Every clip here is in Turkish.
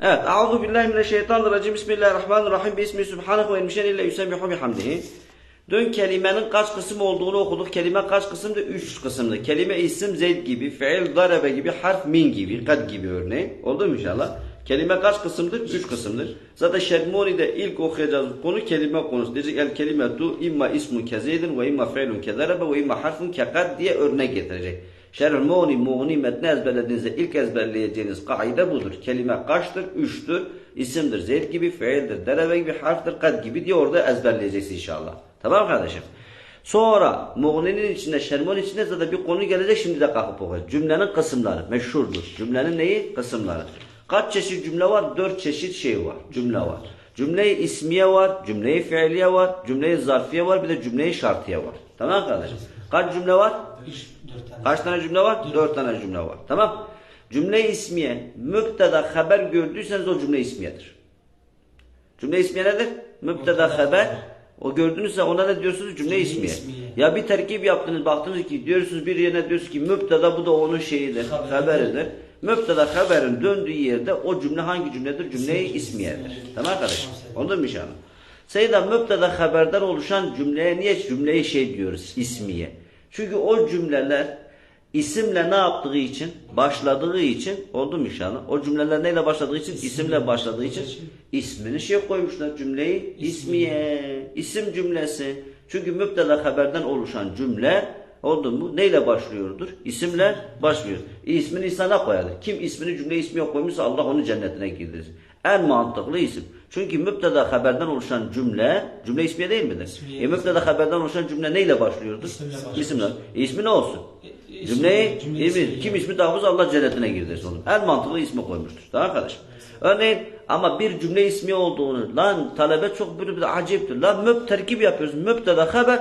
Evet. Euzu billahi mineşşeytanirracim. Bismillahirrahmanirrahim. Bismi subhanahu ve emşen ille yusebbihu bihamdihi. Dün kelimenin kaç kısım olduğunu okuduk. Kelime kaç kısımdı? Üç kısımdı. Kelime isim zeyd gibi, fiil darebe gibi, harf min gibi, kad gibi örneğin. Oldu mu inşallah? Kelime kaç kısımdır? Üç kısımdır. Zaten Şermoni'de ilk okuyacağız konu kelime konusu. Diyecek el kelimetu imma ismun kezeydin ve imma fiilun kezarebe ve imma harfun kekad diye örnek getirecek. Şermoni, muğni metni ezberlediğinizde ilk ezberleyeceğiniz kaide budur. Kelime kaçtır? Üçtür. İsimdir zeyd gibi, fiildir, derebe gibi, harftir, kad gibi diye orada ezberleyeceksin inşallah. Tamam kardeşim? Sonra Muğni'nin içinde, Şermon içinde zaten bir konu gelecek şimdi de kalkıp okuyacağız. Cümlenin kısımları meşhurdur. Cümlenin neyi? Kısımları. Kaç çeşit cümle var? Dört çeşit şey var. Cümle var. Cümle-i ismiye var, cümle-i fiiliye var, cümle-i zarfiye var, bir de cümle-i şartiye var. Tamam kardeşim? Kaç cümle var? Dört. Kaç tane cümle var? Dört tane cümle var. Tamam? Cümle ismiye, müpteda haber gördüyseniz o cümle ismiyedir. Cümle ismiye nedir? Müpteda haber. O gördüğünüzse ona ne diyorsunuz? Cümle ismiye. ismiye. Ya bir terkip yaptınız baktınız ki diyorsunuz bir yerine diyorsunuz ki müpteda bu da onun şeyidir, Haberidir. haberidir. Müpteda haberin döndüğü yerde o cümle hangi cümledir? Cümle-i ismiyedir. Tamam arkadaşım? Onu mu inşallah? Seyda müpteda haberden oluşan cümleye niye cümleyi şey diyoruz? İsmiye. Çünkü o cümleler isimle ne yaptığı için, başladığı için, oldu mu inşallah? O cümleler neyle başladığı için? İsimle başladığı için ismini şey koymuşlar cümleyi ismiye, isim cümlesi. Çünkü müpteda haberden oluşan cümle oldu mu? Neyle başlıyordur? İsimle başlıyor. İsmini insana koyardır. Kim ismini cümle ismiye koymuşsa Allah onu cennetine girdirir. En mantıklı isim. Çünkü müpteda haberden oluşan cümle, cümle ismiye değil midir? İsmiye. E, müpteda haberden oluşan cümle neyle başlıyordur? İsimle. İsimle. E, ismi ne olsun? E, Cümleyi, cümle ismi, kim ismi tahfuz Allah cennetine girdirsin onu. En mantıklı ismi koymuştur. Tamam arkadaş? Örneğin ama bir cümle ismi olduğunu lan talebe çok böyle bir aciptir. Lan müp terkip yapıyoruz. Müpteda haber.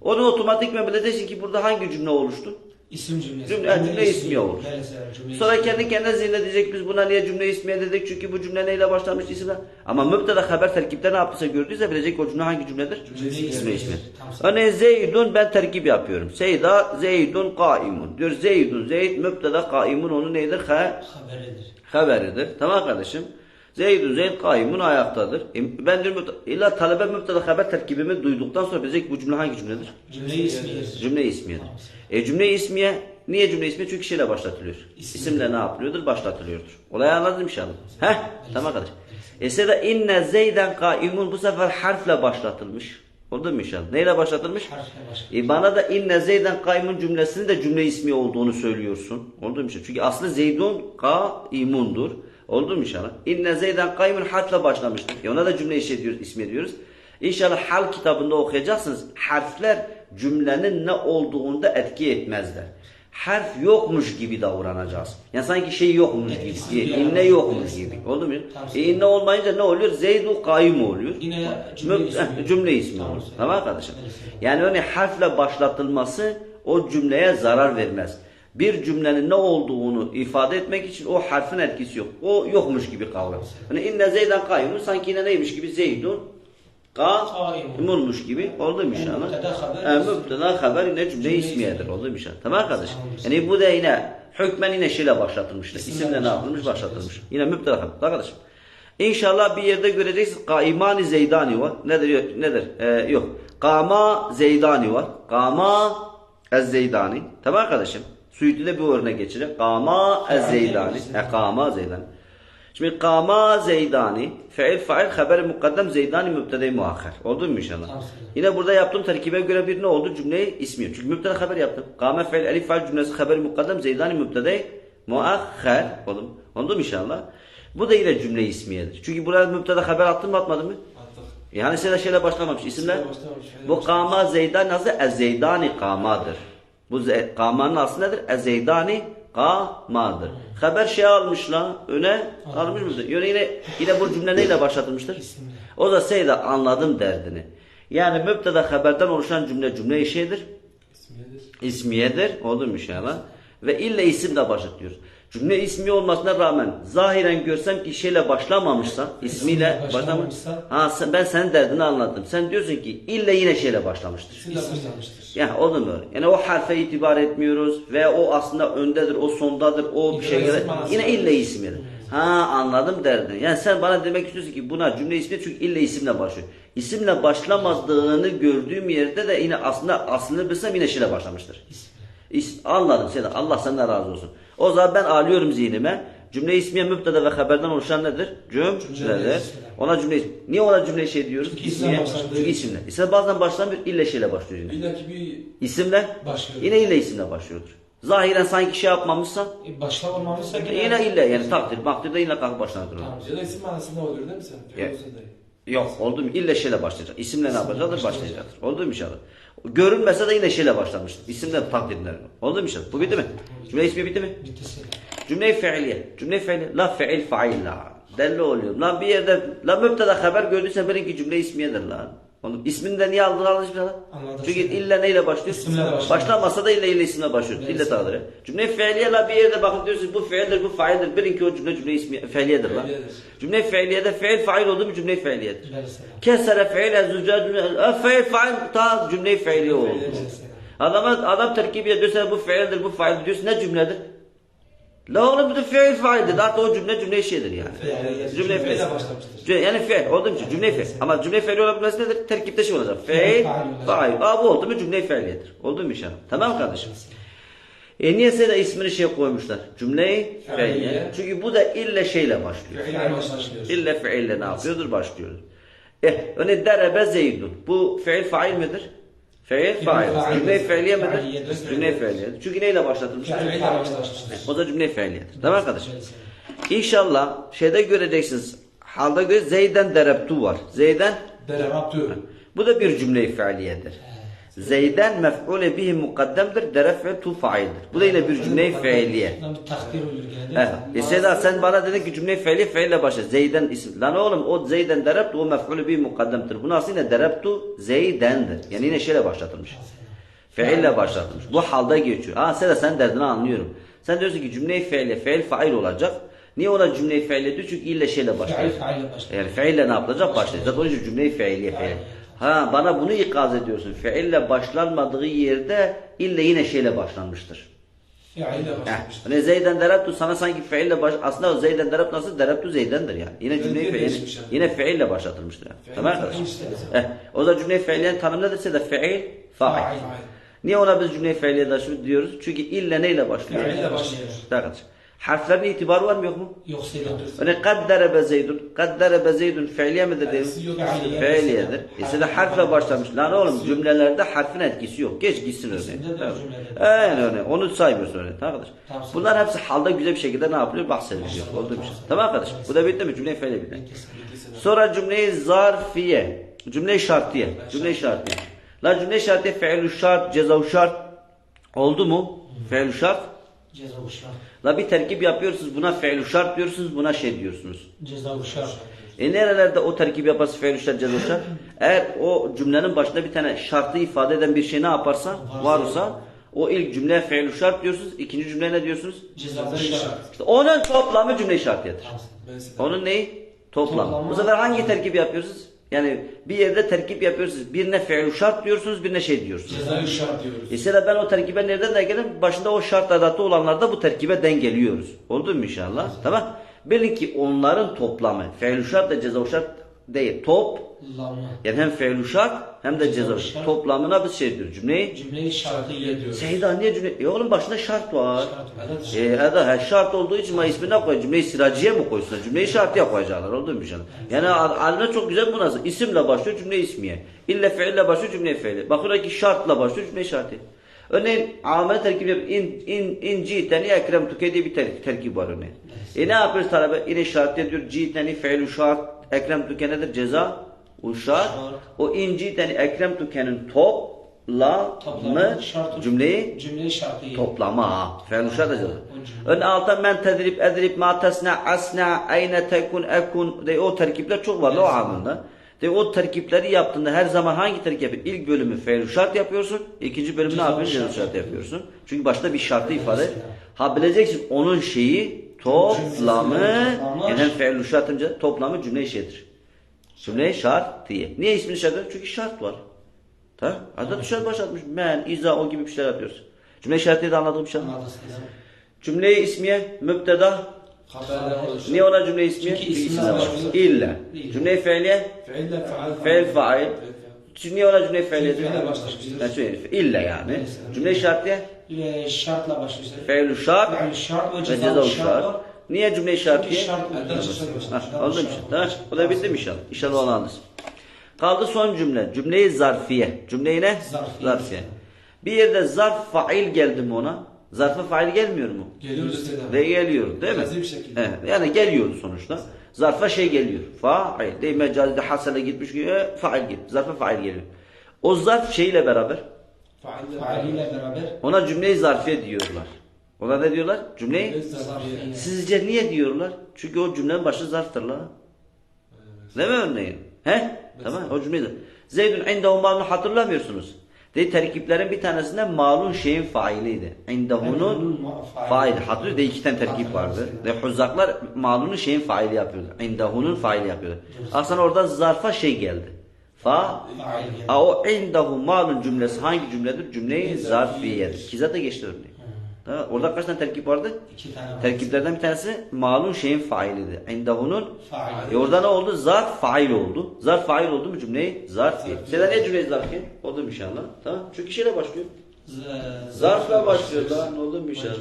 Onu otomatikmen bileceksin ki burada hangi cümle oluştu? İsim cümlesi. Cümle- yani cümle ismi olur. Cümle Sonra kendi kendine zihnedecek biz buna niye cümle ismiye dedik çünkü bu cümle neyle başlamış isimle. Ama müpteda haber terkipte ne yaptıysa gördüyse bilecek o cümle hangi cümledir? Cümle ismi. İsmi. Örneğin Zeydun ben terkip yapıyorum. Seyda Zeydun kaimun. Diyor Zeydun Zeyd müpteda kaimun onun neydir? Ha, Haberidir. haberidir. Tamam kardeşim. Zeydun Zeyd kaimun ayaktadır. E, ben diyorum illa talebe müpteda haber terkibimi duyduktan sonra bilecek bu cümle hangi cümledir? Cümle ismidir. Cümle ismiyedir. E cümle ismiye niye cümle ismiye? Çünkü şeyle başlatılıyor. İsim. İsimle ne yapılıyordur? Başlatılıyordur. Olayı anladın inşallah. Heh, tamam kardeş. E seda inne zeyden kaimun bu sefer harfle başlatılmış. Oldu mu inşallah? Neyle başlatılmış? E bana da inne zeyden kaimun cümlesinin de cümle ismi olduğunu söylüyorsun. Oldu mu inşallah? Çünkü aslı zeydun kaimundur. Oldu mu inşallah? İnne zeyden kaimun harfle başlamıştır. E ona da cümle işi diyoruz, ismi diyoruz. İnşallah hal kitabında okuyacaksınız. Harfler cümlenin ne olduğunda etki etmezler. Harf yokmuş gibi davranacağız. Yani sanki şey yokmuş gibi. bir inne yokmuş gibi. Oldu mu? E inne olmayınca ne oluyor? Zeydu kaim oluyor. Yine cümle ismi. cümle ismi Tamam. olur. Tamam. Evet. Yani örneğin harfle başlatılması o cümleye zarar vermez. Bir cümlenin ne olduğunu ifade etmek için o harfin etkisi yok. O yokmuş gibi kavram. Hani inne zeyden kaymun sanki yine neymiş gibi zeydun kaimunmuş gibi oldu mu inşallah? Müpteda haber. E, yine cümle ismiyedir ismi. oldu mu inşallah? Tamam kardeşim. Tamam. Yani bu da yine hükmen yine şeyle başlatılmıştır. İsimle ne yapılmış? başlatılmış. Yine müpteda haber. Arkadaşım. İnşallah bir yerde göreceksiniz. Kaimani Zeydani var. Nedir? Yok, nedir? Ee, yok. Kama Zeydani var. Kama Ez Zeydani. Tamam arkadaşım. Suyuti'de bir örnek geçecek. Kama Ez Zeydani. E, kama Zeydani. Şimdi kama Zeydani. Fiil fail haber mukaddem Zeydani mübtede muahhar. Oldu mu inşallah? Yine burada yaptığım terkibe göre bir ne oldu? Cümleyi ismi. Çünkü mübtede haber yaptım. Kame fiil elif fail cümlesi haber mukaddem Zeydani mübtede muahhar. Oldu mu? Oldu mu inşallah? Bu da yine cümle ismiyedir. Çünkü buraya mübteda haber attın mı atmadın mı? Attık. Yani şeyle şeyle başlamamış. İsimler. Bu kama zeydan nasıl? Ezeydani kamadır. Bu kamanın aslı nedir? Ezeydani kamadır. Haber şey almışlar. Öne almış mıdır? Yani yine, yine bu cümle neyle başlatılmıştır? O da Seyda anladım derdini. Yani mübteda haberden oluşan cümle cümle şeydir. İsmidir. İsmiyedir. Oldu inşallah? Ve ille isim de başlatıyoruz. Cümle ismi olmasına rağmen zahiren görsem ki şeyle başlamamışsa, ismiyle başlamamışsa, ha sen, ben senin derdini anladım. Sen diyorsun ki ille yine şeyle başlamıştır. İsimle başlamıştır. Yani o da mı? Yani o harfe itibar etmiyoruz ve o aslında öndedir, o sondadır, o bir şey isim göre yine var. ille ismidir. Ha anladım derdin. Yani sen bana demek istiyorsun ki buna cümle ismi çünkü illa isimle başlıyor. İsimle başlamadığını gördüğüm yerde de yine aslında aslını bilsem yine şeyle başlamıştır. İsmi. İs- Anladım Sedat. Allah senden razı olsun. O zaman ben alıyorum zihnime. Cümle ismiye mübdeda ve haberden oluşan nedir? Cümledir. Ona cümle ismi. Niye ona cümle şey diyoruz? Çünkü başladığı Çünkü isimle. İsim bazen başlamıyor, illa şeyle başlıyor yine. İlla ki bir İsimle Başlıyor. yine illa isimle başlıyordur. Zahiren sanki şey yapmamışsa E, başta olmamışsa yine... yine illa yani takdir, makdirde yine kalkıp başlanır. Tamam. ya da isim manasında oluyor değil mi sen? Dayı. Yok oldu mu? İlle şeyle başlayacak. İsimle ne yapacaktır? Başlayacaktır. Oldu mu inşallah? Görünmese de yine şeyle başlamıştır. İsimle takdirler. Oldu mu inşallah? Bu bitti mi? Cümle ismi bitti mi? Bitti. Cümle-i fiiliye. Cümle-i fiiliye. La fiil fail la. Delli oluyor. Lan bir yerde la müpteda haber gördüysen bilin ki cümle ismiyedir lan. Oğlum ismini de niye aldın lan? Anladım. Çünkü illa neyle başlıyor? Başlamasa da illa illa isimle başlıyor. Evet. İlle takdiri. Cümle-i fiiliye la bir yerde bakın diyorsunuz bu fiildir bu faildir. Bilin ki o cümle cümle ismi fiiliyedir. Fiiliyedir. Cümle-i fiiliyede fiil fail oldu mu cümle-i fiiliyedir. Kesere fiil zücca cümle. E, Fiil fail ta cümle-i fiiliye oldu. Adama adam terkibi ediyorsa bu fiildir bu faildir diyorsun ne cümledir? La oğlum bu da fiil faildir. Hatta o cümle cümle şeydir yani. Yani Cümle fiil. Cümle- Yani fiil oldu mu? Cümle fiil. Ama cümle fiil olabilmesi nedir? Terkipte şey olacak. Fiil, fail. Aa bu oldu mu cümle fiiliyedir. Oldu mu inşallah? Tamam mı kardeşim? E niyeyse de ismini şey koymuşlar. Cümleyi fiiliye. Çünkü bu da ille şeyle başlıyor. İlle fiille ne yapıyordur? Başlıyordur. Eh, örneğin derebe zeydun. Bu fiil fail midir? Fiil fail. Cümle? Fiiliyedir. Cümle fiiliyedir. Çünkü neyle başlatılmış? O da cümle fiiliyedir. Tamam selam. İnşallah şeyde göreceksiniz. Halda göre Zeyden derebtu var. Zeyden Derabtü. bu da bir cümle-i. Zeyden mef'ule bihi mukaddemdir. Deref ve tu faildir. Bu da yine bir cümle-i fiiliye. Takdir olur Evet. E Seda sen bana dedin ki cümle-i fiili fiille başla. Zeyden isim. Lan oğlum o Zeyden derebtu o mef'ule bihi mukaddemdir. Bu nasıl yine derebtu Zeyden'dir. Yani yine şeyle başlatılmış. Fiille başlatılmış. Bu halda geçiyor. Ha Seda sen derdini anlıyorum. Sen diyorsun ki cümle-i fiiliye fiil fail olacak. Niye ona cümle-i fiiliye diyor? Çünkü ille şeyle başlıyor. Fiil başlar. Yani fiille ne yapılacak? Başlayacak. Onun için cümle-i fiiliye fiil. Ha bana bunu ikaz ediyorsun. Fiille başlanmadığı yerde ille yine şeyle başlanmıştır. Başlar. başlamıştır. Hani Zeyden derabtu sana sanki fiille baş aslında o Zeyden derab nasıl derabtu Zeyden'dir yani. Yine Evet, cümle bir fiil değişmiş yani. yine fiille başlatılmıştır yani. Fiil tamam arkadaşlar? Eh, o da cümle fiiliyen tanım nedirse de fiil fail. Fail. Niye ona biz cümle fiiliye taşıyoruz diyoruz? Çünkü ille neyle başlıyor? Fiille başlıyor. Arkadaşlar. Harflerin itibarı var mı yok mu? Yok selam. Hani kad derebe zeydun, kad derebe zeydun fiiliye midir yok. Fiiliye. Fiiliyedir. Ise de harfle başlamış. Lan oğlum cümlelerde harfin etkisi yok. Geç gitsin örneğin. İsimde de Tamam. Aynen örneğin. Onu saymıyorsun örneğin. Tamam arkadaş. Tamam. Bunlar hepsi halda güzel bir şekilde ne yapılıyor? Bahsediliyor. Oldu bir şey. Tamam arkadaş. Bu da bitti mi? Cümle fiili bitti. Sonra cümleyi zarfiye. Cümle şartiye. Cümle şartiye. La cümle şartiye fiilü şart, cezav şart. Oldu mu? Fiilü şart. Ceza uşak. La bir terkip yapıyorsunuz. Buna fiilü şart diyorsunuz. Buna şey diyorsunuz. Ceza uşak. E nerelerde o terkip yaparsa fiil şart ceza şart? Eğer o cümlenin başında bir tane şartı ifade eden bir şey ne yaparsa varsa o ilk cümle fiil şart diyorsunuz. ikinci cümle ne diyorsunuz? Ceza Ceza uşak. şart. İşte onun toplamı cümle şartiyedir. Onun neyi? Toplam. Toplamı. Bu sefer hangi terkip yapıyorsunuz? Yani bir yerde terkip yapıyorsunuz. Birine fiil şart diyorsunuz, birine şey diyorsunuz. Ceza şart diyoruz. Mesela ben o terkibe nereden denk gelirim? Başında o şart adatı olanlarda bu terkibe denk geliyoruz. Oldu mu inşallah? Tamam. Bilin ki onların toplamı fiil şart ve ceza şart değil. Top Lama. yani hem fiil şart hem de ceza şart. Toplamına biz şey diyoruz. Cümleyi Cümleyi şartı Şartı diyoruz. Seyda niye cümle? E oğlum başında şart var. Şart. E eda ha, şart olduğu için ma ismine koy. Cümleyi siraciye mi koysunlar? Cümleyi şartıya koyacaklar. Oldu mu inşallah? Yani al- aline çok güzel bu nasıl? İsimle başlıyor cümle ismiye. İlle fiille başlıyor cümle fiili. Bakıyor ki şartla başlıyor cümle şartı. Örneğin amel terkibi yap. İn, in, in citeni ekrem tuke diye bir ter, terkib var örneğin. E ne yapıyoruz talebe? Yine şart diyor. Citeni fiilü şart. Ekrem tuke nedir? Ceza. Şart. O in citeni ekrem tukenin toplamı Toplamı şartı. cümleyi Cümleyi şartı. toplama. Fiil şart da. Ön alta men tedrib edrib ma tesna asna ayne tekun ekun de o terkipler çok var o anında. De o terkipleri yaptığında her zaman hangi terkip? İlk bölümü fiil şart yapıyorsun. ikinci bölümü ne yapıyorsun? Şart yapıyorsun. Çünkü başta bir şartı ifade. Ha bileceksin onun şeyi toplamı yani hem fiil şart hem ceza- toplamı cümle şeydir. Cümle şart diye. Niye ismini şart? Çünkü şart var. Tamam. Adet şart başlatmış. Men, iza o gibi bir şeyler yapıyoruz. Cümle şart diye de anladığım şey. Cümle-i ismiye oluşan. Niye ona cümle ismiye? Çünkü isimle başlıyor. İlla. Cümle-i fiiliye? Fiil fail. Niye ona cümle-i fiiliye? İlla yani. Cümle-i şartiye? Ile şartla başlıyor. Fiil şart Yani şart ve ve cezalı şart var. şart. Niye cümle-i Çünkü şartiye? şart Elden ve başlıyor. cezalı Ha, şart. oldu mu şimdi? Tamam. Bu da bitti mi inşallah? İnşallah onu anlarız. Kaldı son cümle. Cümleyi zarfiye. Cümleyi ne? Zarfiye. Bir yerde zarf fail geldi mi ona? Zarfa fail gelmiyor mu? Geliyor. Ve geliyor değil mi? Bir şekilde. Evet, yani geliyor sonuçta. Zarfa şey geliyor. Fail. Değil mecazide hasele gitmiş gibi e, fail geliyor. Zarfa fail geliyor. O zarf şeyle beraber Faaliyle beraber ona cümleyi zarfiye diyorlar. Ona ne diyorlar? Cümleyi zarfiye. Sizce niye diyorlar? Çünkü o cümlenin başı zarftır la. Değil mi örneğin? He? Tamam o cümleyi. Zeydun indehu malun hatırlamıyorsunuz. Dedi terkiplerin bir tanesinde malun şeyin failiydi. İndehunun faili. Hatırlıyor değil iki tane terkip vardı. Ve huzzaklar malunun şeyin faili yapıyordu. İndehunun faili yapıyordu. Aslında orada zarfa şey geldi. Fa. A, o indehu malun cümlesi hangi cümledir? Cümleyi zarfiyedir. Ki zaten geçti örneği. Tamam. Orada kaç tane terkip vardı? İki tane var. Terkiplerden bir tanesi malun şeyin failiydi. İndehunun Fail. e orada ne oldu? Zarf fail oldu. Zarf fail oldu mu cümleyi? Zarf diye. Sen ne cümleyi zarf diye? Oldu mu inşallah? Tamam. Çünkü şeyle başlıyor. Zarfla başlıyor lan. Oldu mu inşallah?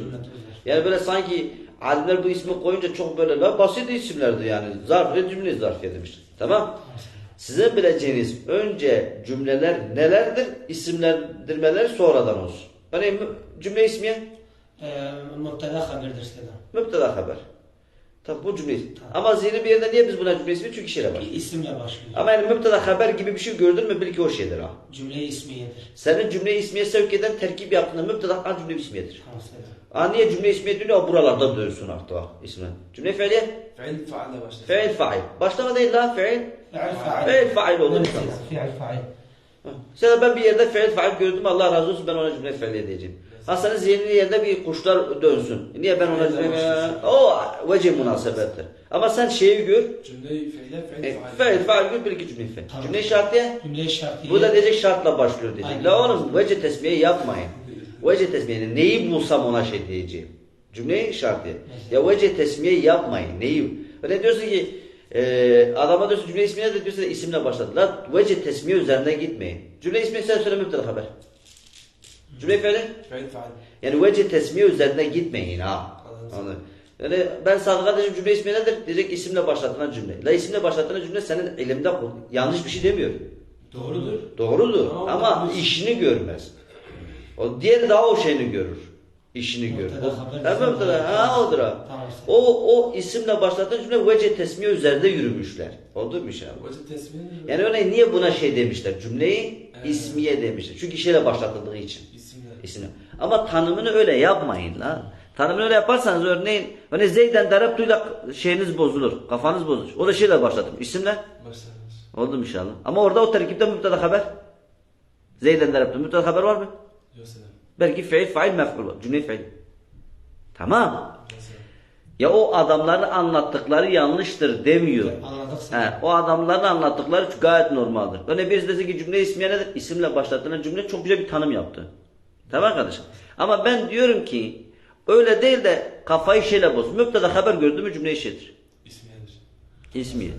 Yani böyle sanki alimler bu ismi koyunca çok böyle basit isimlerdi yani. Zarf ve cümle zarfiye demişler. Tamam. Sizin bileceğiniz önce cümleler nelerdir? İsimlendirmeler sonradan olsun. Örneğin cümle ismiye Ee, Müpteda haberdir Selam. müpteda haber. Tabi bu cümle ismi. Ama zihni bir yerde niye biz buna cümle ismi? Çünkü şeyle. Bir isimle başlıyor. Ama yani müpteda haber gibi bir şey gördün mü bil ki o şeydir ha. Cümle ismiyedir. Senin cümle ismiye sevk eden terkip yaptığında müpteda an cümle ismiyedir. Tamam. Ha niye cümle ismiye diyor? Buralarda dönsün artık ha ismi. Cümle fiiliye Fiil faalle başlıyor. Fiil fail. Başlama değil la fiil. Fiil fail. Fiil fail olur. Fiil fail. Mesela ben bir yerde fiil fail gördüm Allah razı olsun ben ona cümle fiiliye diyeceğim. Ha senin zihninin yerinde bir kuşlar dönsün. Niye ben ona cümle O vecih münasebettir. Ama sen şeyi gör. Cümleyi fiile E, fiil faal. Fiil fail gör bir iki cümle fiil. Cümle şartiye. Cümle şartiye. Bu da diyecek şartla başlıyor diyecek. La oğlum vecih tesmiye yapmayın. Vecih tesmiye neyi bulsam ona şey diyeceğim. Cümle şartiye. Ya vecih tesmiye yapmayın. Neyi? Öyle diyorsun ki e, adama diyorsun cümle ismi nedir diyorsun isimle başladı. La vecih tesmiye üzerine gitmeyin. Cümle ismi sen söyle müpteda haber. Cümle fiili. Fiil faal. Yani vecih tesmiye üzerine gitmeyin ha. Anladım. Anladın? Yani ben sana kardeşim cümle ismi nedir? Diyecek isimle başlatılan cümle. La isimle başlatılan cümle senin elimde. Yanlış bir şey demiyor. Doğrudur. Doğrudur Tamam, ama tamam. işini görmez. O diğer daha o şeyini görür. İşini görür. Haber. Ha odur ha. O, o isimle başlatılan cümle vece tesmiye üzerinde yürümüşler. Oldu mu inşallah? Vacı tesmiye Yani örneğin niye buna şey demişler? Cümleyi Evet. ismiye demişler. Çünkü şeyle başlatıldığı için. isimler. İsimle. Ama tanımını öyle yapmayın la. Tanımını öyle yaparsanız örneğin hani Zeyden Darabtu'yla şeyiniz bozulur. Kafanız bozulur. O da şeyle başladım. İsimle. Başlangıç. Oldu mu inşallah? Ama orada o terkipte müpteda haber. Zeyden Darabtu. Müpteda haber var mı? Belki fiil, fail, mef'ul var. Cümle fiil. Tamam. Ya o adamların anlattıkları yanlıştır demiyor. He, o adamların anlattıkları gayet normaldir. Örneğin birisi dese ki cümle ismiye nedir? İsimle başlatılan cümle çok güzel bir tanım yaptı. Tamam arkadaşım. Ama ben diyorum ki öyle değil de kafayı şeyle boz. Müpteda haber gördü mü cümle işidir. İsmiyedir. İsmiye.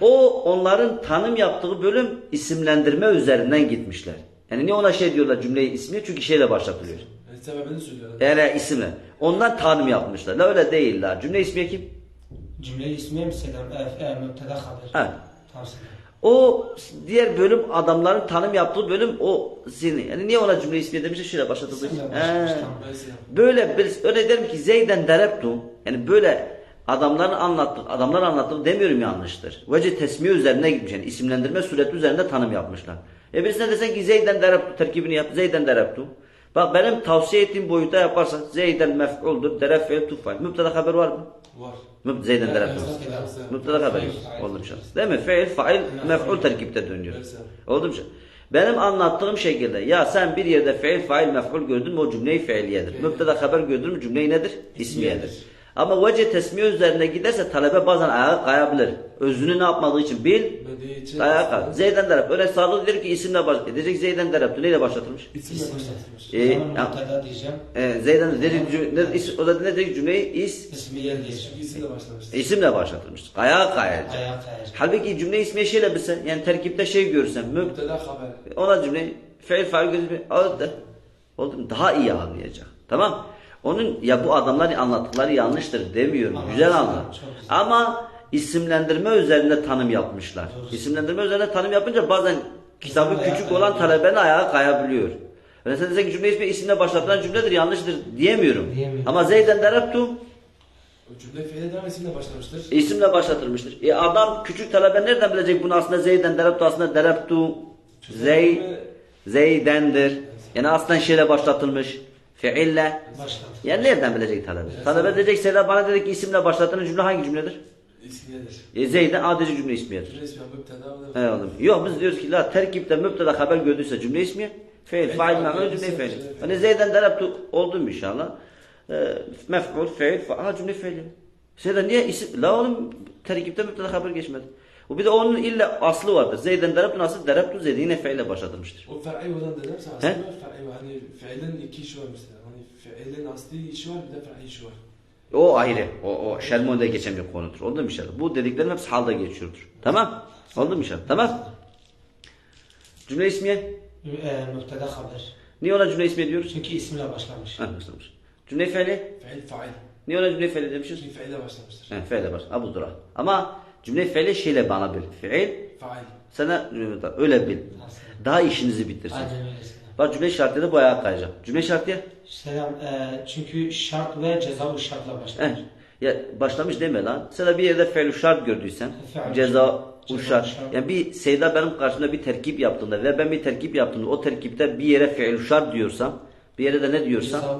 O onların tanım yaptığı bölüm isimlendirme üzerinden gitmişler. Yani niye ona şey diyorlar cümleyi ismi? Çünkü şeyle başlatılıyor. Yani sebebini söylüyorum. Yani isimle. Ondan tanım yapmışlar. La öyle değil la. Cümle ismiye kim? Cümle ismiye mi Selam? E, e, müpteda haber. Evet. Selam. O diğer bölüm adamların tanım yaptığı bölüm o zihni. Yani niye ona cümle ismiye demişler? Şöyle. Mesela. Böyle bir, öyle derim ki Zeyden dereptu. Yani böyle adamların anlattığı, adamlar anlattığı demiyorum yanlıştır. Vece tesmiye üzerine gitmiş. Yani isimlendirme sureti üzerinde tanım yapmışlar. E birisine desen ki Zeyden dereptu terkibini yap. Zeyden dereptu. Bak benim tavsiye ettiğim boyuta yaparsan Zeyden mef'uldur. Deref ve tufay. Müpteda haber var mı? Var. Müp Zeyden dereptu. Müpteda haber yok. Oldu şans? Değil mi? Feil, fail, mef'ul terkipte dönüyor. Oldu şans? Benim anlattığım şekilde ya sen bir yerde feil, fail, mef'ul gördün mü o cümleyi fiiliyedir. Müpteda haber gördün mü cümleyi nedir? İsmiyedir. Ama vece tesmiye üzerine giderse talebe bazen ayağa kayabilir. Özünü ne yapmadığı için bil, Bilmediği için ayağa kay. Zeyden derep. Örnek sağlık der ki isimle baş edecek Zeyden derep. Neyle başlatılmış? isimle başlatılmış. Ee, O zaman ya- müpteda diyeceğim. Ee, Zeyden is- o da ne dedi cümleyi? İs, İsmi yer diyeceğim. İsimle başlamıştır. isimle başlatılmış. Ayağa kayacak. Ayağa kayacak. Halbuki cümle ismiye şeyle bilsen, yani terkipte şey görürsen, müb, Müpteda haber. ona cümleyi feil fail gözü oldu. Oldu mu? Daha iyi anlayacak. Tamam? Onun ya bu adamlar anlattıkları yanlıştır demiyorum. Ama güzel güzel. Ama isimlendirme üzerinde tanım yapmışlar. Doğru. İsimlendirme üzerinde tanım yapınca bazen kitabı ayağa küçük olan kayabiliyor. talebenin ayağa kayabiliyor. Öyle sen cümle ismi isimle başlatılan cümledir yanlıştır diyemiyorum. Diyemiyorum. Ama Zeyden dereptu O cümle fiile devam isimle başlamıştır. isimle başlatılmıştır. E adam küçük talebe nereden bilecek bunu aslında Zeyden dereptu aslında dereptu Zey Zeydendir. Yani aslında şeyle başlatılmış. Fiille. Başlat. Yani nereden bilecek talebe? Talebe diyecek Seyda bana dedi ki isimle başlatılan cümle hangi cümledir? İsmiyedir. E, Zeyden adeci cümle ismiyedir. İsmi müpteda Eyvallah. Yok biz diyoruz ki la terkipte müpteda haber gördüyse cümle ismi fiil, fail, mef'ul cümle fiil. Hani Zeyden dereptu oldu mu inşallah? E, mef'ul, fiil, fa ha cümle fiil. Seyda niye isim? La oğlum terkipte müpteda haber geçmedi. O bir de onun illa aslı vardır. Zeyden dereptu nasıl? Dereptu Zeyden yine fiille başlatılmıştır. O fe'i olan denemse aslında fe'i hani fiilin iki işi var mesela. Hani fiilin asli işi var bir de fe'i işi var. O ayrı. O, o Şelmon'da geçen bir konudur. Oldu mu inşallah? Bu dediklerim hepsi halda geçiyordur. Tamam? Oldu mu inşallah? Tamam? Cümle ismiye. E, müpteda haber. Niye ona cümle ismiye diyoruz? Çünkü isimle başlamış. Ha, başlamış. Cümle fiili. Fiil fail. Niye ona cümle fiili demişiz? Çünkü fiile başlamıştır. He, fiile baş. Abu Dura. Ama cümle fiili şeyle bana bil. Fiil. Fail. Sana öyle bil. Daha işinizi bitirsin. Bak cümle şartıyla da bu ayağa kayacak. Cümle şartıya. Selam. E, çünkü şart ve ceza şartla He. başlamış. Ya başlamış deme lan. Sen bir yerde fiil şart gördüysen Fiil. ceza Ceza uşar. Yani bir Seyda benim karşımda bir terkip yaptığında ve ben bir terkip yaptığımda o terkipte bir yere fiil şart diyorsam bir yere de ne şart diyorsa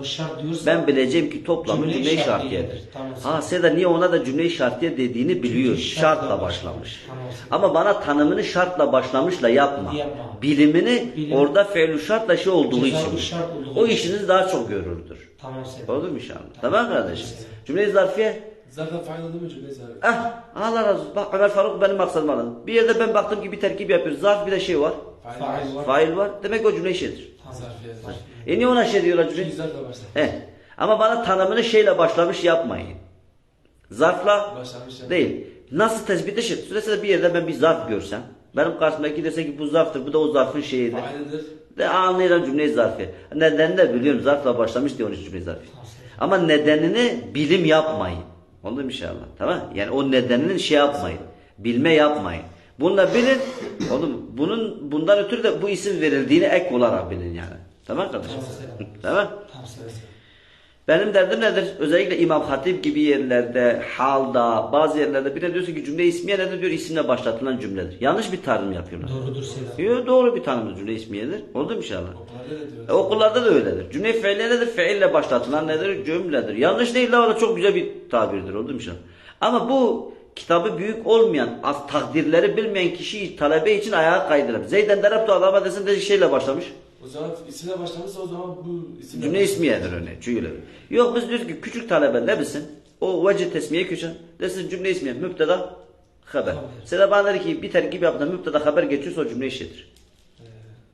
ben bileceğim ki toplamı Cümle-i şartiyedir. Tamam. Ha Seda niye ona da cümle-i şartiye dediğini biliyor. şartla Şartla başlamış. Tamam. Ama bana tanımını şartla başlamışla yapma. Yapma. Bilimini Bilim. orada fe'lü şartla şey olduğu Ceza-ı için. şart olduğu O için. işiniz daha çok görürdür. Tamam selam. Oldu mu inşallah? Tamam kardeşim. Cümle-i zarfiye. Zaten oldu mu cümle zarf. Ah Allah razı olsun. Bak Ömer Faruk benim maksadım anladı. Bir yerde ben baktım ki bir terkip yapıyoruz. Zarf bir de şey var. Fail Fail var. var. Fail var. Demek o cümle şeydir. E niye ona şey diyorlar başlar. He. Ama bana tanımını şeyle başlamış yapmayın. Zarfla Başlamış yani. değil. Nasıl tespit eşit? Süresinde bir yerde ben bir zarf görsem. Benim karşımdaki dese ki bu zarftır, bu da o zarfın şeyidir. Failidir. De anlayacağım cümleyi zarfı. Nedenini de biliyorum zarfla başlamış diye onun cümleyi zarfı. Ama nedenini bilim yapmayın. Oldu mu inşallah? Tamam Yani o nedeninin şey yapmayın. Bilme yapmayın. Bununla bilin. Oğlum bunun bundan ötürü de bu isim verildiğini ek olarak bilin yani. Tamam kardeşim? Tamam. Benim derdim nedir? Özellikle İmam Hatip gibi yerlerde, halda, bazı yerlerde bir de diyorsun ki cümle ismiye nedir diyor? İsimle başlatılan cümledir. Yanlış bir tanım yapıyorlar. Doğrudur selam. Yok doğru bir tanımdır cümle ismiyedir. Oldu mu inşallah? Okullarda da. E, okullarda da öyledir. Cümle fiiliye nedir? Fiille başlatılan nedir? Cümledir. Yanlış değil la çok güzel bir tabirdir. Oldu mu inşallah? Ama bu kitabı büyük olmayan, az takdirleri bilmeyen kişiyi talebe için ayağa kaydırır. Zeyden deraptu adama desin de şeyle başlamış. O zaman isimle başlamışsa o zaman bu isimle Cümle ismiyedir örneğin. Çünkü öyle. Yok biz diyoruz ki küçük talebe ne bilsin? O vecih tesmiye küçük. Desin cümle ismiye müpteda haber. Seda bana der ki bir terkip yaptığında müpteda haber geçiyorsa o cümle.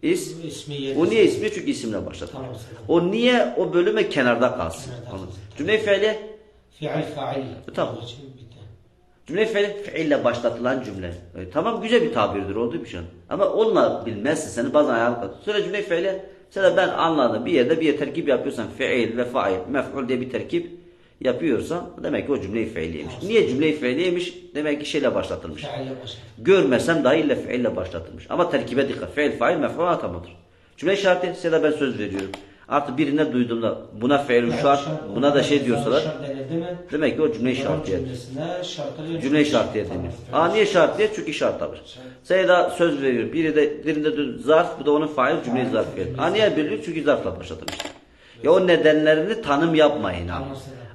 İs. Bu ismi yer. O niye ismi? Çünkü isimle başladı. Tamam. O niye o bölüme kenarda kalsın? Kenarda Anladın? kalsın. Cümle-i fiiliye Fiil fail. Tamam. Cümle fiili fiille başlatılan cümle. E, tamam güzel bir tabirdir oldu bir şey. Ama onunla bilmezsin seni bazen ayağını kaldır. Söyle cümle fiili. Söyle ben anladım bir yerde bir terkip yapıyorsan fiil ve fail, mef'ul diye bir terkip yapıyorsan demek ki o cümle-i fiiliymiş. Niye cümle-i fiiliymiş? Demek ki şeyle başlatılmış. Görmesem dahi ille fiille başlatılmış. Ama terkibe dikkat. Fiil, fail, mef'ul atamadır. Cümle şartı size ben söz veriyorum. Artık birine duyduğumda buna fiil şart, buna da şey diyorsalar Şart demek ki o cümle Zaman şartiyedir. cümlesine şartları Cümle şartiye deniyor. Aa niye şartiye? Çünkü şarttadır. Sayıda söz veriyor. Biri de birinde de zarf, bu da onun fail cümle zarf verir. Aa niye biliyor? Çünkü zarfla başlatılmış. Ya o nedenlerini tanım yapmayın ha.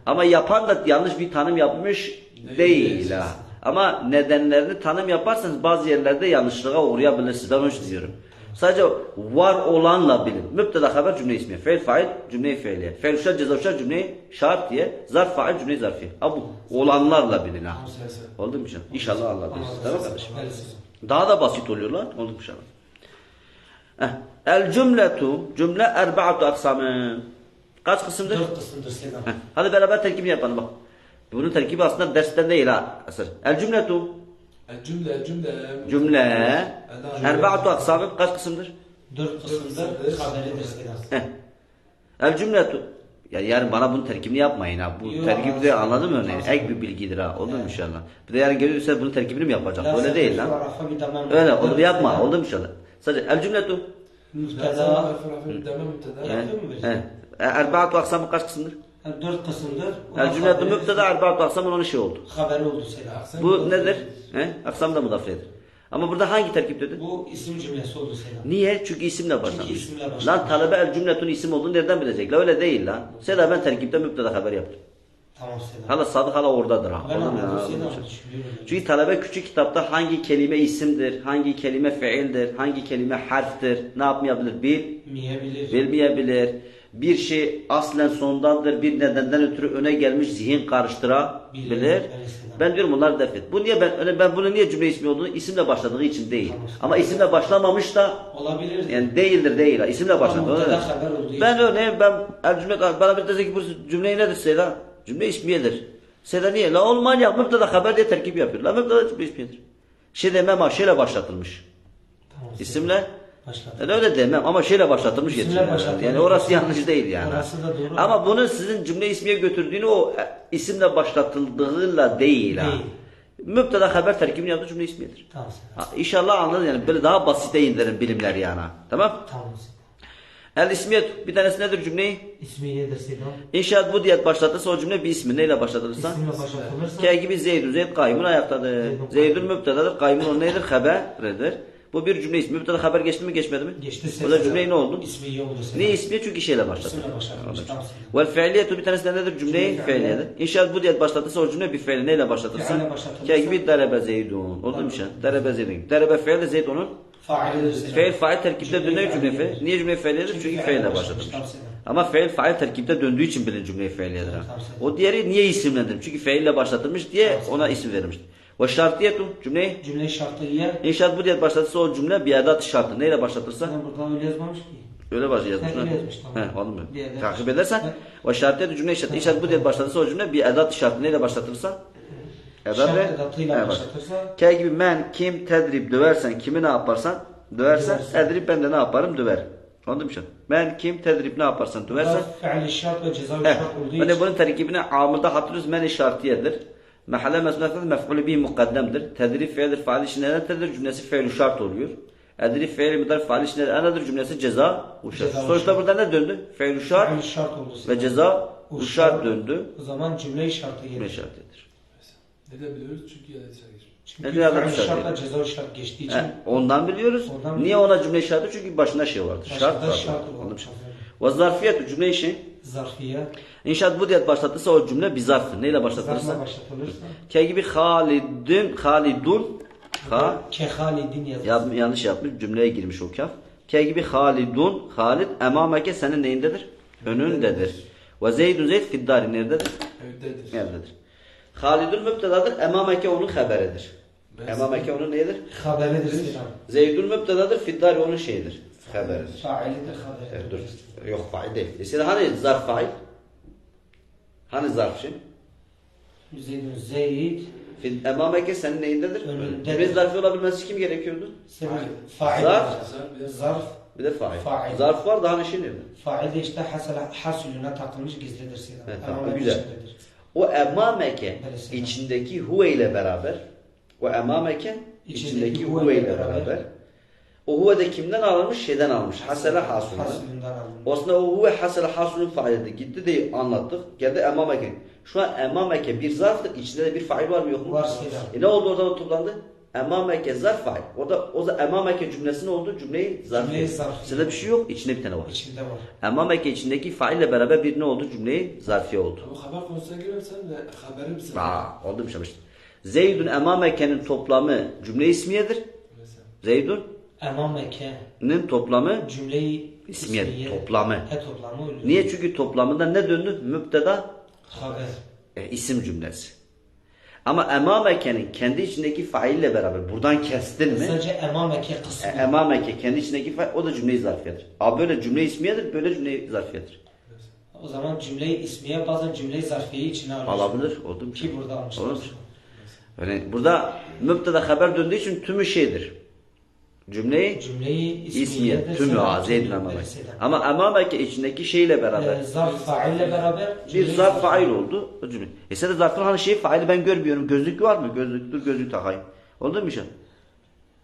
Ama yapan da yanlış bir tanım yapmış değil ha. Ama nedenlerini tanım yaparsanız bazı yerlerde yanlışlığa uğrayabilirsiniz. Ben onu diyorum. Sadece var olanla bilin. Müpteda haber cümle ismi. Feil fail cümle fiiliye. Feil şart ceza şart cümle şart diye. Zarf fail cümle zarfiye. Ha bu olanlarla bilin ha. Oldu mu canım? İnşallah anladınız. Tamam kardeşim. Daha da basit oluyor lan. Oldu mu inşallah? Eh. El cümletu cümle erbaatu aksamı. Kaç kısımdır? Dört kısımdır. Heh. Hadi beraber terkibini yapalım bak. Bunun terkibi aslında dersten değil ha. El cümletu Cümle, cümle. cümle Ela- erbaatu aksamı kaç kısımdır? Dört kısımdır haberidir. El cümletu ya yarın bana bunun terkibini yapmayın ha. Bu Yok, terkip de anladım. anladın mı örneğin? Ek bir bilgidir ha. Oldu mu inşallah? Bir de yarın gelirse bunun terkibini mi yapacak? Öyle değil lan. Öyle onu yapma. Oldu mu inşallah? Sadece el cümletu Müfteda. E, Erbaatu aksamı kaç kısımdır? Yani Dört kısımdır. El cümletu müpteda erbaatu aksamı onun şey oldu. Haberi oldu selam. Aksan Bu nedir? He? Aksam da mudafredir. Ama burada hangi terkiptedir? Bu isim cümlesi oldu selam. Niye? Çünkü isimle başlamış. isimle başlamış. Lan talebe el cümletun isim olduğunu nereden bilecek? La öyle değil lan. Seda ben terkipte müpteda haber yaptım. Tamam selam. Hala sadık hala oradadır ha. Ben ya? anladım. Çünkü talebe küçük kitapta hangi kelime isimdir, hangi kelime fiildir, hangi kelime harftir, ne yapmayabilir? Bil, Bilmeyebilir. bilmeyebilir. Bir şey aslen sondandır, bir nedenden ötürü öne gelmiş zihin karıştırabilir. Bilir. Ben diyorum bunları def et. Bu niye ben öyle ben bunu niye cümle ismi olduğunu isimle başladığı için değil. Tamam. Ama isimle başlamamış da Olabilir. yani değildir değil. İsimle başladı. Ben örneğin ben el cümle bana bir dese ki bu cümleyi nedir Seyda? Cümle ismiyedir. Seyda niye? La oğlum manyak müpteda haber diye terkip yapıyor. La müpteda cümle ismiyedir. Şey demem ha şeyle başlatılmış. Tamam. İsimle Başladı. yani öyle demem ama şeyle başlatılmış geçiyor. başlatılmış. Yani orası yanlış değil yani. Orası da doğru. Ama bunu sizin cümle ismiye götürdüğünü o e, isimle başlatıldığıyla değil. ha. Değil. Müpteda haber terkibini yaptığı cümle ismiyedir. Tamam. Ha, İnşallah anladın yani böyle daha basite indirin bilimler yani. Tamam? Tamam. El ismiyet bir tanesi nedir cümleyi? İsmiyedir selam. İnşaat bu diyet başlatırsa o cümle bir ismi neyle başlatılırsa? İsimle başlatılırsa. Ke gibi Zeydun. Zeyd kaymun ayaktadır. Zeydun müptedadır. Kaymun onun nedir? Haberdir. Bu bir cümle ismi. Müpteda haber geçti mi geçmedi mi? Geçti selam. da cümleyi ne oldu? İsmiye oldu. Ne ismi? Çünkü şeyle başladı. Vel fiiliyetu bir tanesi nedir? Cümleyi Cümle fiiliyedir. İnşaat bu diyet başlatırsa o cümle bir fiili neyle başlatırsa? Başlatılırsa- Ke gibi darebe Zeydun. Oldu mu şey? Darebe Zeydun. Darebe fiili Zeyd onun. Fiil fail terkipte dönüyor cümle fiil. Niye cümle fiiliyedir? Çünkü fiille başlatılmış. Ama fiil fail terkipte döndüğü için bilin cümleyi fiiliyedir. O diğeri niye isimlendirir? Çünkü fiille başlatılmış diye ona isim verilmiş. Ve şartiyetu cümleyi Cümle şartı yer. İnşaat bu diyet başlatırsa o cümle bir edat şartı. Neyle başlatırsa? Sen burada öyle yazmamış ki. Öyle başlıyor. Ha, öyle yazmış, tamam. He, edat. Takip edersen ve şartiyetu cümle inşaat. İnşaat bu diyet başlatırsa o cümle bir edat şartı. Neyle başlatırsa? Edat Şart ve edatıyla başlatırsa. Ke gibi men, kim, tedrib, döversen, kimi ne yaparsan, döversen, tedrib ben de ne yaparım, döver. Anladın mı? şimdi? Men, kim, tedrib ne yaparsan, döversen. Fiili şart ve ceza şart olduğu için. bunun terkibine amılda hatırlıyoruz men şartiyedir. Mahalle mesnafında mef'ulü bir mukaddemdir. Tedrib fiildir, faal işi nedendir? Cümlesi fiil şart oluyor. Edrib fiil midar faal işi nedendir? Cümlesi ceza uşart. Ceza Sonuçta uşart. burada ne döndü? Fiil şart Fiili şart oldu. ve ceza uşart döndü. O zaman cümle şartı Cümle gelir. şartiyedir. Neden biliyoruz? Çünkü yani. Çünkü Ne şart şartla ceza şart geçtiği için. He, ondan biliyoruz. Ondan Niye ona cümle şartı? Çünkü başında şey vardır. Şart Başında şart Anladın olur. mı? Ve zarfiyet cümle işi. Zarfiye. İnşaat bu diyet başlatırsa o cümle bir zarftır. Neyle başlatırsa? Zarfla başlatılırsa. Ke gibi Halidun, Halidun, ha, Ke halidin yazılır. Ya, yanlış yapmış. Cümleye girmiş o kaf. Ke gibi Halidun, Halid emameke senin neyindedir? Önündedir. Ve Zeydun Zeyd fiddari nerededir? Evdedir. Nerededir? Halidun müptedadır. Emameke onun haberidir. Emameke onun neyidir? Haberidir. Zeydun müptedadır. Fiddari onun şeyidir. Haberidir. Failidir haberidir. dur. Yok fail değil. Hani zarf fail? Hani zarf şey? Zeydun Zeyd. Fid- Emameke senin neyindedir? Önündedir. Cümle zarfı olabilmesi için kim gerekiyordu? Fail. Zarf. Zarf. Bir de fail. Fail. Zarf var daha ne şey nerede? Fail de işte hasala, hasülüne takılmış gizlidir selam. Evet, tamam, Ama güzel. içindedir. O emameke içindeki huve ile beraber o emameke İçindeki içindeki huve ile beraber. beraber o huve de kimden alınmış? Şeyden almış. Hasele. Hasülünden alınmış. Aslında o huve hasele hasulün failiydi. Gitti de anlattık. Geldi emameke. Şu an emameke bir zarftır. İçinde de bir fail var mı yok mu? Var, selam. E ne oldu orada toplandı? Emameke zarf fail. O da o da emameke cümlesi ne oldu? Cümleyi zarf. Cümleyi zarf. Sizde bir şey yok. İçinde bir tane var. İçinde var. Emameke içindeki faille beraber bir ne oldu? Cümleyi zarfiye oldu. Bu haber konusuna girersen de haberim misin? Aa, oldu mu işte. Zeydun emameke'nin toplamı cümle ismiyedir. Mesela. Zeydun Emameke'nin toplamı cümleyi ismiye, ismiye toplamı. he toplamı oluyor. Niye? Çünkü toplamında ne döndü? Mübdeda Haber. e, isim cümlesi. Ama emameke'nin kendi içindeki faille beraber buradan kestin mi? Sadece emameke E, kısmı. emameke kendi içindeki fail o da cümle-i zarfiyedir. Abi böyle cümle ismiyedir, böyle cümle zarfiyedir. O zaman cümleyi ismiye bazen cümleyi zarfiyeyi içine alıyor. Alabilir. Oldu mu? Ki burada almışlar. Olur? Yani burada mübdeda haber döndüğü için tümü şeydir. Cümleyi Cümleyi ismiye, tümü azeydin emameke. Ama emameke içindeki şeyle beraber Ee, zarf faille beraber bir zarf fail oldu. O cümle. E sen de zarfın hani şey faili ben görmüyorum. Gözlük var mı? Gözlük dur gözlük takayım. Oldu mu şey?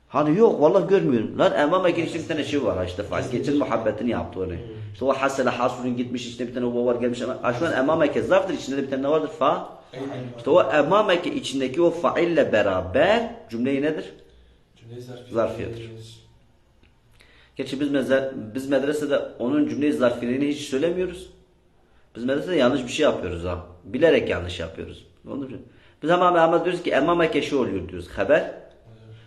Hani yok vallahi görmüyorum. Lan emameke işte bir tane şey var işte fail. Geçen muhabbetini yaptı onu. İşte o hasele hasulun gitmiş işte bir tane o var gelmiş ama şu an emameke zarftır içinde de bir tane ne vardır? Fa. İşte o emameke içindeki o faille beraber cümleyi nedir? Zarfiyedir. Gerçi biz, meze- biz medresede onun cümle zarfiyeliğini hiç söylemiyoruz. Biz medresede yanlış bir şey yapıyoruz ha. Bilerek yanlış yapıyoruz. Onu düşün. Biz ama, ama diyoruz ki emameke şu oluyor diyoruz. Haber.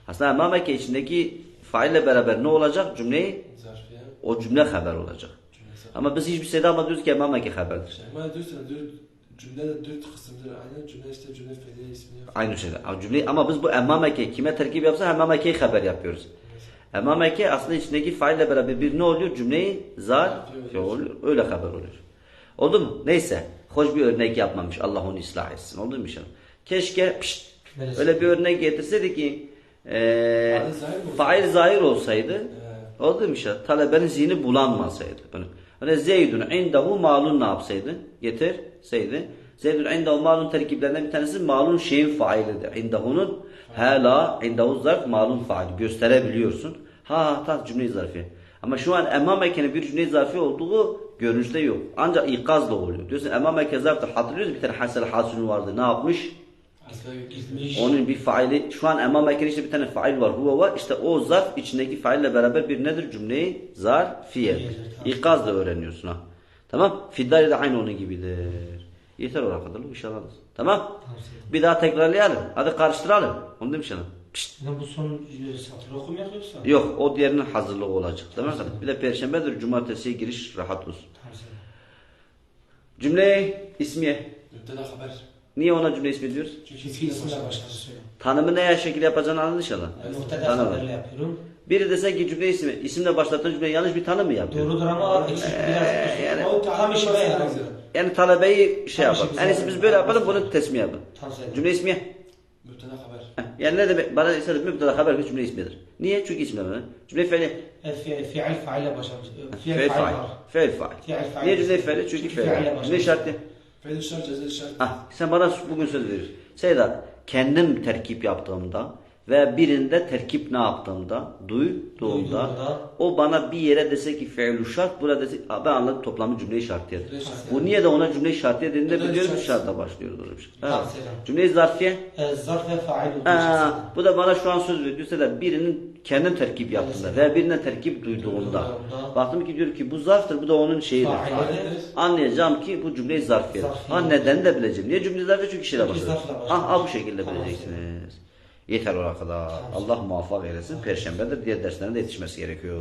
Aslında emameke içindeki faille beraber ne olacak? Cümleyi Zarfiye. o cümle haber olacak. Cümle. Ama biz hiçbir şeyde ama diyoruz ki emameke haberdir. Ama diyorsun dört, cümle de dört kısımdır. Aynen cümle işte cümle fiili ismi. Aynı. Ama, cümleyi, ama biz bu emameke kime terkip yapsa emmamekeyi haber yapıyoruz. Emameke aslında içindeki faille beraber bir ne oluyor? Cümleyi zar oluyor. Öyle haber oluyor. Oldu mu? Neyse. Hoş bir örnek yapmamış. Allah onu ıslah etsin. Oldu mu inşallah? Keşke pişt, öyle bir örnek getirseydi ki eee Fail zahir olsaydı oldu mu inşallah? Talebenin zihni bulanmasaydı. Hani, hani Zeydun indahu malun ne yapsaydı? Getirseydi. Zeydun indahu malun terkiplerinden bir tanesi malun şeyin failidir. Indahunun hala indahu zarf malun faili. Gösterebiliyorsun. Ha ha ta cümle-i zarfiye. Ama şu an emamekenin bir cümle-i zarfiye olduğu görünüşte yok. Ancak ikazla oluyor. Diyorsun emameke zarftır. Hatırlıyoruz bir tane hasel hasulun vardı. Ne yapmış? Onun bir faili, şu an emamekenin işte bir tane fail var, huve var. İşte o zarf içindeki faille beraber bir nedir cümleyi? Zarfiye. Tamam. İkazla öğreniyorsun ha. Tamam? Fiddari de aynı onun gibidir. Yeter o kadar inşallah. Tamam? Bir daha tekrarlayalım. Hadi karıştıralım. Onu demiş. Ne bu son e, satırı okumuyor yoksa? Yok o diğerinin hazırlığı olacak. Tamam mı? Bir de perşembedir. Cumartesiye giriş rahat olsun. Cümle ismiye. Müptela haber. Niye ona cümle ismi diyoruz? Çünkü Fiil ismiyle isimle başlar. başladı söyle. Tanımı neye şekil yapacağını anladın inşallah. Muhteda Tanım. haberle yapıyorum. Biri dese ki cümle ismi, isimle başlattığın cümle yanlış bir tanım mı yapıyor? Doğrudur ama eksik biraz. yani- Ama o tam işime yarar. Yani talebeyi şey yapalım. yarar. biz böyle yapalım, bunu tesmiye yapalım. Cümle ismiye. Müptela haber. Yani ne demek? Bana ise mübdela haber cümle ismidir. Niye? Çünkü isimle mi? Cümle fiili. E, fi- Fiil faile başlamış. E, Fiil fail. Fiil fail. Niye cümle fiili? Çünkü fiil. başlamış. şartı. Ceza şart. Ah, sen bana bugün söz veriyorsun. Seyda, kendim terkip yaptığımda ve birinde terkip ne yaptığımda, duyduğumda, o bana bir yere dese ki fiilü şart, burada dese, "Aa, ben anladım toplamı cümleyi şartiye. Bu niye de ona cümleyi şartiye dediğinde biliyoruz bir şartla başlıyoruz. Şey. Tamam, Evet. selam. Cümleyi zarfiye. E, Zarf ve fail bu da bana şu an söz veriyor. Diyorsa da birinin kendim terkip yaptığında veya birine terkip duyduğunda baktım ki diyor ki bu zarftır bu da onun şeyidir. Faildir. Anlayacağım ki bu cümleyi. Zarfiye. Ha neden de bileceğim. Niye cümle zarfiye? Çünkü şeyle başlıyor. Ha, ha bu şekilde bileceksiniz. Yeter o kadar. Allah muvaffak eylesin. Perşembedir. Diğer derslerine de yetişmesi gerekiyor.